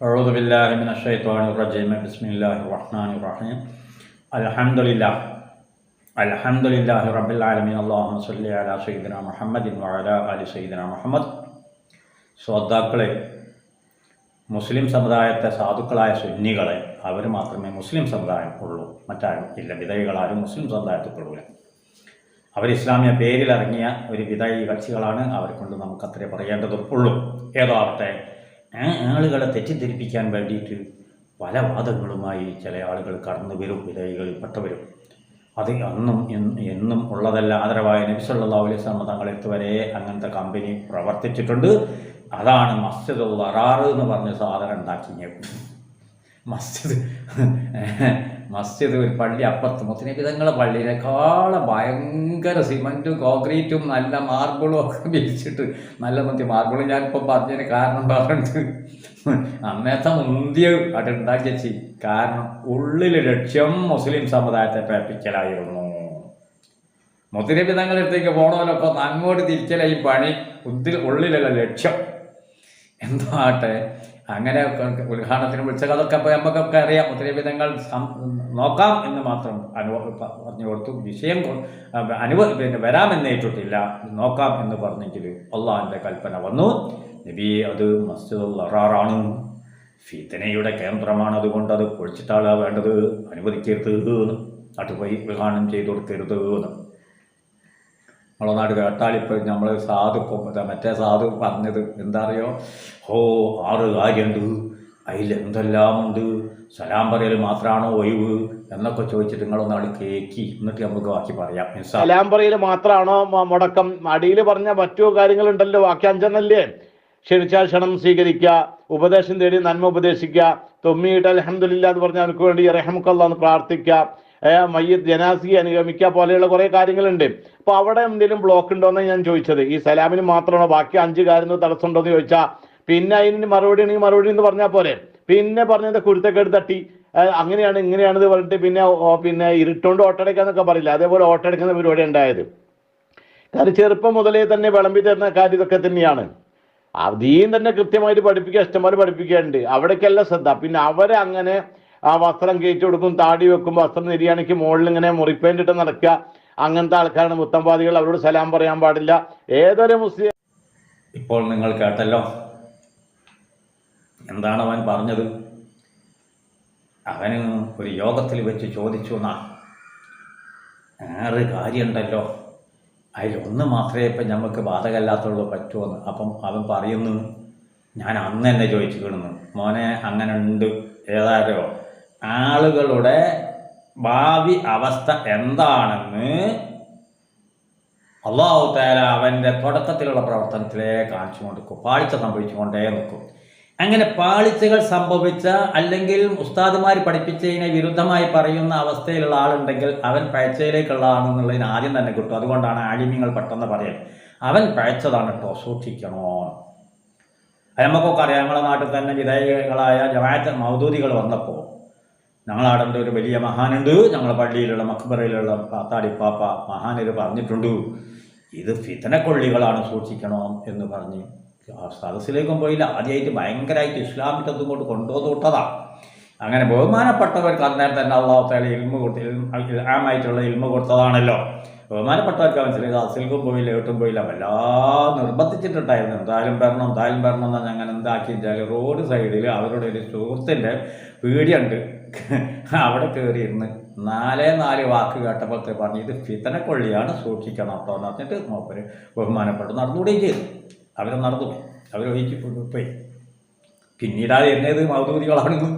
أعوذ بالله من الشيطان الرجيم بسم الله الرحمن الرحيم الحمد لله الحمد لله رب العالمين اللهم صل على سيدنا محمد وعلى آل سيدنا محمد ശ്രോതാക്കളെ മുസ്ലിം സമുദായത്തെ സാധുക്കളായ സുന്നികളെ അവർ മാത്രമേ മുസ്ലിം സമുദായം ഉള്ളൂ മറ്റാരും ഇല്ല വിധേയികളാരും മുസ്ലിം സമുദായത്തിൽ പെടൂല അവർ ഇസ്ലാമിയ പേരിലിറങ്ങിയ ഒരു വിധേയി കക്ഷികളാണ് അവരെ കൊണ്ട് നമുക്ക് അത്രേ പറയേണ്ടതും ഉള്ളൂ ഏതോ ആവട്ടെ ആ ആളുകളെ തെറ്റിദ്ധരിപ്പിക്കാൻ വേണ്ടിയിട്ട് പല വാദങ്ങളുമായി ചില ആളുകൾ കടന്നു വരും വിധേയികളിൽപ്പെട്ടവരും അത് അന്നും എന്നും ഉള്ളതല്ല. ആദരവായ നബിസല്ലാ അലൈഹി സ്വലമ തങ്ങളെടുത്ത് വരെ അങ്ങനത്തെ കമ്പനി പ്രവർത്തിച്ചിട്ടുണ്ട്. അതാണ് മസ്ജിദ് വറാറ് എന്ന് പറഞ്ഞ സാധനം ഉണ്ടാക്കിയത്. മസ്ജിദ് മസ്ജിദ് ഒരു പള്ളി അപ്പുറത്ത് മുസ്ലിം വിധങ്ങളെ പള്ളിയിലേക്കാളെ ഭയങ്കര സിമന്റും കോൺക്രീറ്റും നല്ല മാർബിളും ഒക്കെ വിരിച്ചിട്ട് നല്ല മുന്തി മാർബിൾ ഞാനിപ്പോൾ പറഞ്ഞതിന് കാരണം പറഞ്ഞിട്ട് അന്നേത്തെ മുന്തിയ അവിടെ ഉണ്ടാക്കി കാരണം ഉള്ളിൽ ലക്ഷ്യം മുസ്ലിം സമുദായത്തെ പേപ്പിക്കലായിരുന്നു മുസ്ലിം വിധങ്ങളെടുത്തേക്ക് പോണവരൊക്കെ നന്മോട് അങ്ങോട്ട് തിരിക്കലായി പണി. ഉള്ളിലുള്ള ലക്ഷ്യം. എന്താട്ടെ? അങ്ങനെ ഉദ്ഘാടനത്തിന് വിളിച്ച അതൊക്കെ അപ്പോൾ നമുക്കൊക്കെ അറിയാം. ഒത്തിരി വിധങ്ങൾ നോക്കാം എന്ന് മാത്രം അനുഭവ പറഞ്ഞു കൊടുത്തു. വിഷയം അനുവ പിന്നെ വരാമെന്നേറ്റിട്ടില്ല നോക്കാം എന്ന് പറഞ്ഞെങ്കിൽ അള്ളാഹിന്റെ കൽപ്പന വന്നു. നബി അത് മസ്ജിദുൽ അറാറാണ് ഫിത്തനയുടെ കേന്ദ്രമാണ് അതുകൊണ്ട് അത് പൊളിച്ചിട്ടാണ് വേണ്ടത്. അനുവദിക്കരുത് എന്ന്. നാട്ടിൽ പോയി ഉദ്ഘാടനം ചെയ്തു കൊടുക്കരുത് എന്ന്. നമ്മളെ നാട് കേട്ടാളിപ്പോൾ നമ്മൾ സാധു മറ്റേ സാധു പറഞ്ഞത് എന്താ അറിയോ ഹോ ആറ് കാര്യമുണ്ട് അതിൽ സലാം പറയൽ മാത്രമാണോ ഒഴിവ്? എന്നൊക്കെ ചോദിച്ചിട്ട് നിങ്ങളൊന്നാട് കേക്കി. എന്നിട്ട് നമുക്ക് ബാക്കി പറയാം. സലാം പറയൽ മാത്രമാണോ മുടക്കം? അടിയിൽ പറഞ്ഞ മറ്റു കാര്യങ്ങളുണ്ടല്ലോ വാക്യാഞ്ചനല്ലേ ക്ഷണിച്ചാൽ ക്ഷണം സ്വീകരിക്കുക ഉപദേശം തേടി നന്മ ഉപദേശിക്കുക തൊമ്മിയിട്ട് അലഹമില്ല എന്ന് പറഞ്ഞാൽ അവർക്ക് വേണ്ടി റഹമുക്കല്ല എന്ന് പ്രാർത്ഥിക്കുക. മയ്യത്ത് ജനാസി അനുഗമിക്കുക പോലെയുള്ള കുറേ കാര്യങ്ങളുണ്ട്. അപ്പോൾ അവിടെ എന്തെങ്കിലും ബ്ലോക്ക് ഉണ്ടോയെന്ന് ഞാൻ ചോദിച്ചത്. ഈ സലാമിന് മാത്രമാണോ? ബാക്കി അഞ്ച് കാര്യം തടസ്സമുണ്ടോ എന്ന് ചോദിച്ചാൽ പിന്നെ അതിന് മറുപടി ആണെങ്കിൽ മറുപടി എന്ന് പറഞ്ഞാൽ പോരെ. പിന്നെ പറഞ്ഞത് കുരുത്തക്കേട് തട്ടി. അങ്ങനെയാണ് ഇങ്ങനെയാണെന്ന് പറഞ്ഞിട്ട് പിന്നെ പിന്നെ ഇരുട്ടോണ്ട് ഓട്ടടയ്ക്കാന്നൊക്കെ പറയില്ല? അതേപോലെ ഓട്ടടയ്ക്കുന്ന പരിപാടി ഉണ്ടായത്. കാരണം ചെറുപ്പം മുതലേ തന്നെ വിളമ്പി തരുന്ന കാര്യം ഇതൊക്കെ തന്നെയാണ്. അതീം തന്നെ കൃത്യമായിട്ട് പഠിപ്പിക്കുക ഇഷ്ടംപോലെ പഠിപ്പിക്കാറുണ്ട് അവിടേക്കല്ല ശ്രദ്ധ. പിന്നെ അവരെ അങ്ങനെ ആ വസ്ത്രം കയറ്റി കൊടുക്കും താടി വെക്കും വസ്ത്രം നിര്യാണിക്ക് മുകളിൽ ഇങ്ങനെ മുറിപ്പേണ്ടിട്ട് നടക്കുക. അങ്ങനത്തെ ആൾക്കാരാണ് മുത്തമ്പാദികൾ അവരോട് സലാം പറയാൻ പാടില്ല. ഏതൊരു മുസ്ലിം ഇപ്പോൾ നിങ്ങൾ കേട്ടല്ലോ. എന്താണ് അവൻ പറഞ്ഞത്? അവന് ഒരു യോഗത്തിൽ വെച്ച് ചോദിച്ചു എന്നാ. ആറ് കാര്യമുണ്ടല്ലോ അതിലൊന്ന് മാത്രമേ ഇപ്പം നമുക്ക് ബാധകമല്ലാത്തുള്ളൂ പറ്റുമെന്ന് അപ്പം അവൻ പറയുന്നു ഞാൻ അന്ന് തന്നെ ചോദിച്ചു കിടന്നു മോനെ അങ്ങനെ ഉണ്ട് ഏതാരോ ആളുകളുടെ ഭാവി അവസ്ഥ എന്താണെന്ന് അള്ളാഹു താര അവന്റെ തുടക്കത്തിലുള്ള പ്രവർത്തനത്തിലേ കാണിച്ചു കൊടുക്കും. പാളിച്ച സംഭവിച്ചുകൊണ്ടേ നിൽക്കും. അങ്ങനെ പാളിച്ചകൾ സംഭവിച്ച അല്ലെങ്കിൽ ഉസ്താദുമാർ പഠിപ്പിച്ചതിനെ വിരുദ്ധമായി പറയുന്ന അവസ്ഥയിലുള്ള ആളുണ്ടെങ്കിൽ അവൻ പഴച്ചയിലേക്കുള്ളതാണെന്നുള്ളതിന് ആദ്യം തന്നെ കിട്ടും. അതുകൊണ്ടാണ് ആലിമ്യങ്ങൾ പെട്ടെന്ന് പറയൽ അവൻ പഴച്ചതാണ് കേട്ടോ സൂക്ഷിക്കണോ? നമുക്കൊക്കെ അറിയാം. നമ്മളെ നാട്ടിൽ തന്നെ വിധേയകളായ ജമാഅത്ത് മൗദൂദികൾ വന്നപ്പോൾ ഞങ്ങളാടന്റെ ഒരു വലിയ മഹാനുണ്ട്. ഞങ്ങളെ പള്ളിയിലുള്ള മക്ബറയിലുള്ള പാത്താടിപ്പാപ്പ മഹാനര് പറഞ്ഞിട്ടുണ്ട്. ഇത് ഫിതനക്കൊള്ളികളാണ് സൂക്ഷിക്കണം എന്ന് പറഞ്ഞ് സദസ്സിലേക്കും പോയില്ല. ആദ്യമായിട്ട് ഭയങ്കരമായിട്ട് ഇസ്ലാമിന്റെ അതും കൊണ്ട് കൊണ്ടുവന്ന് വിട്ടതാണ് അങ്ങനെ ബഹുമാനപ്പെട്ടവർക്ക് അന്നേരം തന്നെ അള്ളാഹു താല ഇൽമ കൊടുത്ത് ആമായിട്ടുള്ള ഇൽമ കൊടുത്തതാണല്ലോ. ബഹുമാനപ്പെട്ടവർക്ക് മനസ്സിലായി സദസ്സിലേക്കും പോയില്ല ഏട്ടും പോയില്ല. വല്ലാതെ നിർബന്ധിച്ചിട്ടുണ്ടായിരുന്നു. എന്തായാലും വരണം എന്തായാലും വരണം എന്ന് ഞങ്ങൾ എന്താക്കി വെച്ചാൽ റോഡ് സൈഡിൽ അവരുടെ ഒരു സുഹൃത്തിന്റെ പീടിയുണ്ട് അവിടെ കയറിയിരുന്ന് നാലേ നാല് വാക്ക് കേട്ടപ്പോഴത്തെ പറഞ്ഞു ഇത് ഫിത്തനക്കൊള്ളിയാണ് സൂക്ഷിക്കണം അപ്പോൾ എന്ന് പറഞ്ഞിട്ട് മൂപ്പർ ബഹുമാനപ്പെട്ടു നടന്നുകൂടെയും ചെയ്തു. അവർ നടന്നു അവർ പോയി. പിന്നീട് എന്നത് മൗദൂദികളാണെന്ന്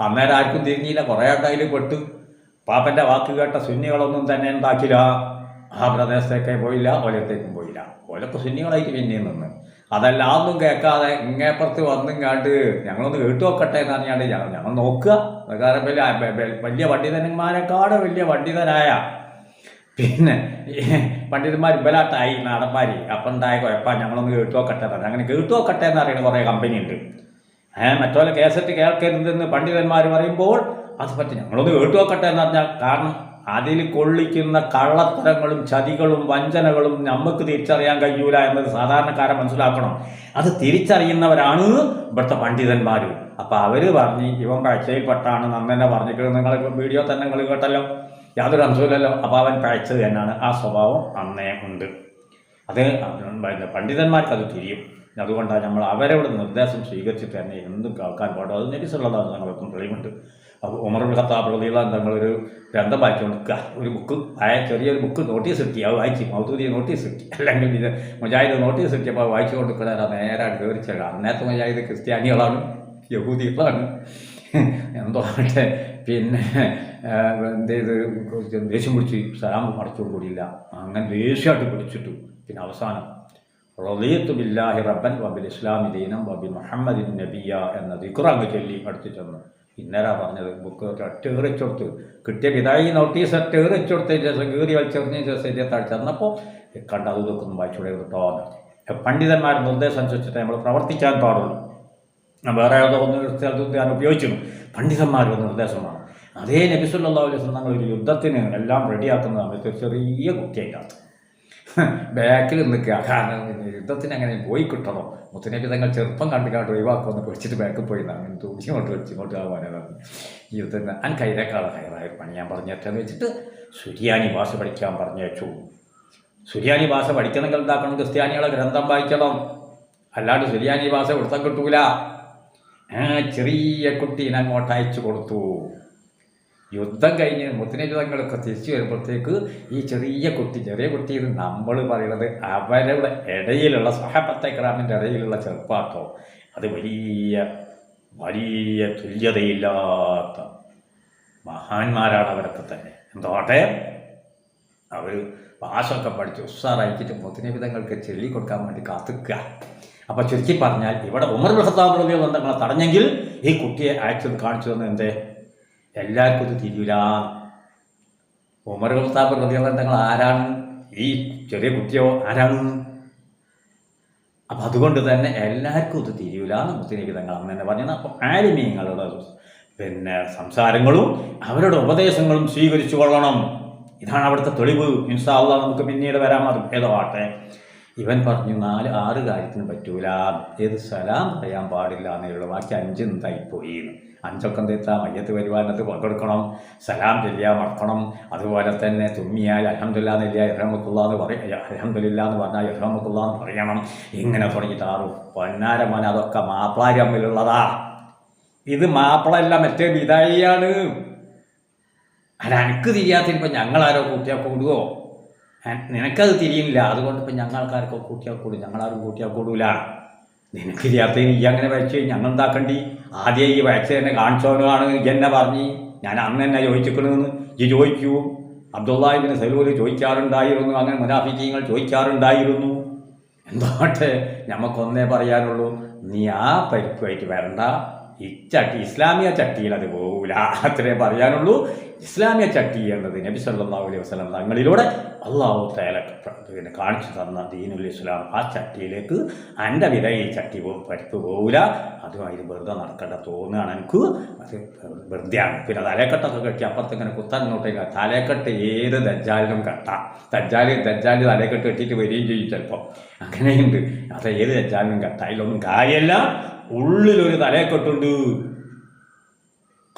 അന്നേരം ആർക്കും തിരിഞ്ഞില്ല. കുറേ ആട്ടയിൽ പെട്ടു. പാപ്പന്റെ വാക്ക് കേട്ട സുന്നികളൊന്നും തന്നെ ഉണ്ടാക്കില്ല. ആ പ്രദേശത്തേക്ക് പോയില്ല ഓലത്തേക്കും പോയില്ല. ഓലൊക്കെ സുന്നികളായിട്ട് പിന്നെയും നിന്ന്. അതല്ല കേൾക്കാതെ ഇങ്ങേപ്പുറത്ത് വന്നും കാണ്ട് ഞങ്ങളൊന്ന് കേട്ടു നോക്കട്ടെ എന്ന് പറഞ്ഞാണ്ട് ഞങ്ങൾ ഞങ്ങൾ നോക്കുക. വലിയ പണ്ഡിതന്മാരെക്കാട് വലിയ പണ്ഡിതനായ പിന്നെ പണ്ഡിതന്മാർ ഇബലാട്ടായി നാടന്മാർ അപ്പം ഉണ്ടായ കുഴപ്പം ഞങ്ങളൊന്ന് കേട്ടു നോക്കട്ടെ പറഞ്ഞു. അങ്ങനെ കേട്ടു നോക്കട്ടെ എന്ന് പറയുന്ന കുറേ കമ്പനി ഉണ്ട് ഏഹ് മറ്റോലെ കേസറ്റ് കേൾക്കരുതെന്ന് പണ്ഡിതന്മാർ പറയുമ്പോൾ അത് പറ്റി. ഞങ്ങളൊന്ന് കേട്ടു നോക്കട്ടെ എന്ന് പറഞ്ഞാൽ കാരണം അതിൽ കൊള്ളിക്കുന്ന കള്ളത്തരങ്ങളും ചതികളും വഞ്ചനകളും നമുക്ക് തിരിച്ചറിയാൻ കഴിയൂല എന്നത് സാധാരണക്കാരെ മനസ്സിലാക്കണം. അത് തിരിച്ചറിയുന്നവരാണ് ഇവിടുത്തെ പണ്ഡിതന്മാർ അപ്പോൾ അവർ പറഞ്ഞ് ഇവൻ പഴച്ചയിൽപ്പെട്ടാണ് നന്നെ പറഞ്ഞിട്ട് നിങ്ങൾ വീഡിയോ തന്നെ നിങ്ങൾ കേട്ടല്ലോ. യാതൊരു അംശമില്ലല്ലോ അപ്പോൾ അവൻ പഴച്ചത് തന്നെയാണ്. ആ സ്വഭാവം അന്നേ ഉണ്ട്. അത് പണ്ഡിതന്മാർക്ക് അത് തിരിയും. അതുകൊണ്ടാണ് നമ്മൾ അവരവിടെ നിർദ്ദേശം സ്വീകരിച്ചിട്ട് തന്നെ എന്തും കേൾക്കാൻ പാടും. അത് നബിസുള്ളതാണ് ഞങ്ങൾക്കും തെളിവുണ്ട് അപ്പോൾ ഉമർ ഖത്താബ് റളിയുള്ള ഞങ്ങളൊരു ഗ്രന്ഥം വായിച്ചു കൊടുക്കുക ഒരു ബുക്ക് ആയ ചെറിയൊരു ബുക്ക് നോട്ടീസ് കിട്ടി. അത് വായിച്ചു മൗത്തൂരി നോട്ടീസ് കിട്ടി. അല്ലെങ്കിൽ ഇത് മുജാഹിദ് നോട്ടീസ് കിട്ടിയപ്പോൾ വായിച്ചു കൊടുക്കണ നേരെ കയറിച്ചത് അന്നത്തെ മുജാഹിദ് ക്രിസ്ത്യാനികളാണ് യഹൂദികളാണ്. എന്തോ പിന്നെ എന്ത് ചെയ്ത് ദേഷ്യം പിടിച്ച് സലാം മടച്ചു കൂടിയില്ല അങ്ങനെ ദേഷ്യമായിട്ട് പിടിച്ചിട്ടു. പിന്നെ അവസാനം റളിയത്തു ബില്ലാഹി റബ്ബൻ വബിൽ ഇസ്ലാമി ദീനം വബി മുഹമ്മദിൻ നബിയ എന്ന ദിക്കുറങ്ങ് ചൊല്ലി അടുത്ത് ചെന്ന് ഇന്നലെ പറഞ്ഞത് ബുക്ക് ഒറ്റേറിച്ചെടുത്ത് കിട്ടിയ പിതായി നോട്ടീസ് ഒറ്റേറിച്ചെടുത്തതിന് ശേഷം കീറി വലിച്ചെറിഞ്ഞ ശേഷം ശരീരത്താൽ ചെന്നപ്പോൾ കണ്ട അത് ഒന്ന് വായിച്ചുകൂടെ കേട്ടോ പണ്ഡിതന്മാർ നിർദ്ദേശം അനുസരിച്ചിട്ട് നമ്മൾ പ്രവർത്തിക്കാൻ പാടുള്ളൂ. വേറെ ഒന്ന് സ്ഥലത്ത് ഞാൻ ഉപയോഗിച്ചു പണ്ഡിതന്മാരുടെ നിർദ്ദേശമാണ്. അതേ നബിസുല്ലാ അലൈഹി തങ്ങൾ ഒരു യുദ്ധത്തിന് എല്ലാം റെഡിയാക്കുന്ന സമയത്ത് ചെറിയ കുട്ടിയായിട്ടാണ് ബാക്കിൽ നിൽക്കുക. കാരണം യുദ്ധത്തിന് അങ്ങനെ പോയി കിട്ടണോ. മുത്തനബി തങ്ങൾ ചെറുപ്പം കണ്ടു കാട്ട് ഒഴിവാക്കുമെന്ന് പേടിച്ചിട്ട് ബാക്കിൽ പോയി. അങ്ങനെ തൂക്കി ഇങ്ങോട്ട് വെച്ച് ഇങ്ങോട്ട് ആവാനാണ്. യുദ്ധത്തിന് അൻ കൈരക്കാളെ കയറായി പണി ഞാൻ പറഞ്ഞേറ്റെന്ന് വെച്ചിട്ട് സുരിയാനി ഭാഷ പഠിക്കാൻ പറഞ്ഞേച്ചു. സുരിയാനി ഭാഷ പഠിക്കണമെങ്കിൽ എന്താക്കണം? ക്രിസ്ത്യാനികളെ ഗ്രന്ഥം വായിക്കണം. അല്ലാണ്ട് സുരിയാനി ഭാഷ കൊടുത്താൽ കിട്ടൂല. ചെറിയ കുട്ടീനെ അങ്ങോട്ട് അയച്ചു കൊടുത്തു. യുദ്ധം കഴിഞ്ഞ് മുത്തനയുദ്ധങ്ങളൊക്കെ തിരിച്ചു വരുമ്പോഴത്തേക്ക് ഈ ചെറിയ കുട്ടി ചെറിയ കുട്ടി ഇത് നമ്മൾ പറയുന്നത് അവരുടെ ഇടയിലുള്ള സഹപത്തെ ക്രാമിന്റെ ഇടയിലുള്ള ചെറുപ്പാട്ടോ. അത് വലിയ വലിയ തുല്യതയില്ലാത്ത മഹാന്മാരാണ് അവരൊക്കെ തന്നെ. എന്തോട്ടെ? അവർ ഭാഷയൊക്കെ പഠിച്ച് ഉസ്സാറായിച്ചിട്ട് ചൊല്ലി കൊടുക്കാൻ വേണ്ടി കാത്തുക്കുക. അപ്പോൾ ചുരുക്കി പറഞ്ഞാൽ ഇവിടെ ഉമർ ബഹത്താബ് റബിയ ബന്ധങ്ങളെ തടഞ്ഞെങ്കിൽ ഈ കുട്ടിയെ അയച്ചത് കാണിച്ചു തന്നെ എന്തേ? എല്ലാവർക്കും ഇത് തിരിയില്ല ഉമർ മുസ്താഫ് റബിയുള്ള തങ്ങൾ ആരാണ്? ഈ ചെറിയ കുട്ടിയോ ആരാണ്? അപ്പം അതുകൊണ്ട് തന്നെ എല്ലാവർക്കും ഇത് തിരിയില്ല എന്ന് തങ്ങൾ അന്ന് തന്നെ പറഞ്ഞത് അപ്പോൾ ആലിമീങ്ങളുടെ പിന്നെ സംസാരങ്ങളും അവരുടെ ഉപദേശങ്ങളും സ്വീകരിച്ചു കൊള്ളണം. ഇതാണ് അവിടുത്തെ തെളിവ്. ഇൻസാള്ള നമുക്ക് പിന്നീട് വരാൻ മതി ഏതോ ആട്ടെ ഇവൻ പറഞ്ഞു നാല് ആറ് കാര്യത്തിന് പറ്റൂല. ഏത് സലാം പറയാൻ പാടില്ല എന്നുള്ള ബാക്കി അഞ്ച് എന്തായിപ്പോയി എന്ന്. അഞ്ചൊക്കെ തീർത്ത മയ്യത്ത് പരിപാലനത്തിൽ പങ്കെടുക്കണം. സലാം ചെല്ലിയ മറക്കണം. അതുപോലെ തന്നെ തുമ്മിയാൽ അലഹമില്ല എന്നില്ല ഇറഹമക്കുള്ള എന്ന് പറയും അലഹമില്ല എന്ന് പറഞ്ഞാൽ ഇറഹമക്കുള്ള എന്ന് പറയണം. ഇങ്ങനെ തുടങ്ങിയിട്ടാറും പൊന്നാര മോൻ അതൊക്കെ മാപ്പിളാരി തമ്മിലുള്ളതാ. ഇത് മാപ്പിളല്ല മറ്റേ വിതായിയാണ് അല്ല എനിക്ക് തിരിയാത്തിരിപ്പോൾ ഞങ്ങളാരോ കൂട്ടിയാൽ കൂടുവോ നിനക്കത് തിരിയില്ല അതുകൊണ്ട് ഇപ്പം ഞങ്ങൾക്കാർക്കോ കൂട്ടിയാൽ കൂടും ഞങ്ങളാരും കൂട്ടിയാൽ കൂടൂല നിനക്ക് ചേർത്ത് ഈ അങ്ങനെ വരച്ച് ഞങ്ങൾ എന്താക്കണ്ടി? ആദ്യം ഈ വരച്ച് തന്നെ കാണിച്ചവനാണ് എന്നെ പറഞ്ഞ്. ഞാൻ അന്ന് തന്നെ ചോദിച്ചിക്കണമെന്ന് ഈ ചോദിക്കൂ. അബ്ദുള്ളാഹിബിന് സലൂര് ചോദിക്കാറുണ്ടായിരുന്നു. അങ്ങനെ മുനാഫിക്കീങ്ങൾ ചോദിക്കാറുണ്ടായിരുന്നു. എന്താട്ടെ? നമുക്കൊന്നേ പറയാനുള്ളൂ. നീ ആ പരിക്കുമായിട്ട് വരണ്ട. ഈ ചട്ടി ഇസ്ലാമിയ ചട്ടിയിൽ അത് പോകൂല അത്രേ പറയാനുള്ളൂ. ഇസ്ലാമിയ ചട്ടി എന്നത് നബി സല്ലല്ലാഹു അലൈഹി വസല്ലം തങ്ങളിലൂടെ അള്ളാഹു തേല പിന്നെ കാണിച്ചു തന്ന ദീനുൽ ഇസ്ലാം. ആ ചട്ടിയിലേക്ക് എന്റെ വിധ ഈ ചട്ടി പരിപ്പ് പോകൂല അതുമായി വെറുതെ നടക്കേണ്ട തോന്നുകയാണ് എനിക്ക്. അത് വെറുതെയാണ്. പിന്നെ തലേക്കെട്ടൊക്കെ കെട്ടി അപ്പുറത്തിങ്ങനെ കുത്താൻ ഇങ്ങോട്ടേക്ക് തലേക്കെട്ട് ഏത് ദജ്ജാലിനും കെട്ടാം. ദജ്ജാൽ ദജ്ജാലി തലേക്കെട്ട് കെട്ടിയിട്ട് വരികയും ചെയ്യും ചിലപ്പോൾ. അങ്ങനെയുണ്ട്. അത് ഏത് ദജ്ജാലിനും കെട്ടാം. അതിലൊന്നും കാര്യമല്ല. ഉള്ളിലൊരു തലേക്കെട്ടുണ്ട്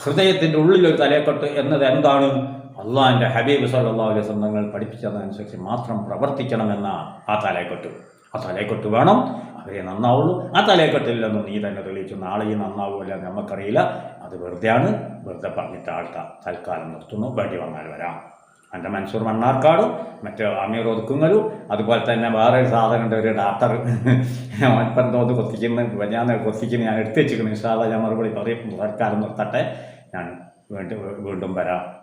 ഹൃദയത്തിന്റെ ഉള്ളിലൊരു തലേക്കെട്ട് എന്നത് എന്താണ്? അള്ളാഹിന്റെ ഹബീബ് സല്ലാ അലൈഹി വസല്ലം തങ്ങൾ പഠിപ്പിച്ചതനുസരിച്ച് മാത്രം പ്രവർത്തിക്കണമെന്ന ആ തലേക്കെട്ട് ആ തലേക്കെട്ട് വേണം. അവരെ നന്നാവുള്ളൂ. ആ തലേക്കെട്ടില്ലെന്ന് നീ തന്നെ തെളിയിച്ചു. നാളെയും നന്നാവില്ല നമുക്കറിയില്ല അത് വെറുതെയാണ്. വെറുതെ പറഞ്ഞിട്ട് ആൾക്കാർ തൽക്കാലം നിർത്തുന്നു. വേണ്ടി വന്നാൽ വരാം. എന്റെ മൻസൂർ മണ്ണാർക്കാടും മറ്റേ അമീർ ഒതുക്കുങ്ങലും അതുപോലെ തന്നെ വേറെ ഒരു സാധനമുണ്ട് ഒരു ഡാക്ടർ. അവനിപ്പം തോന്ന് കൊത്തിക്കുന്ന ഞാൻ കൊത്തിക്കുന്ന ഞാൻ എടുത്തു വെച്ചിരിക്കുന്നു. ഇൻഷാല്ല ഞാൻ മറുപടി പറയും സർക്കാർ നിർത്തട്ടെ. ഞാൻ വീണ്ടും വീണ്ടും വരാം.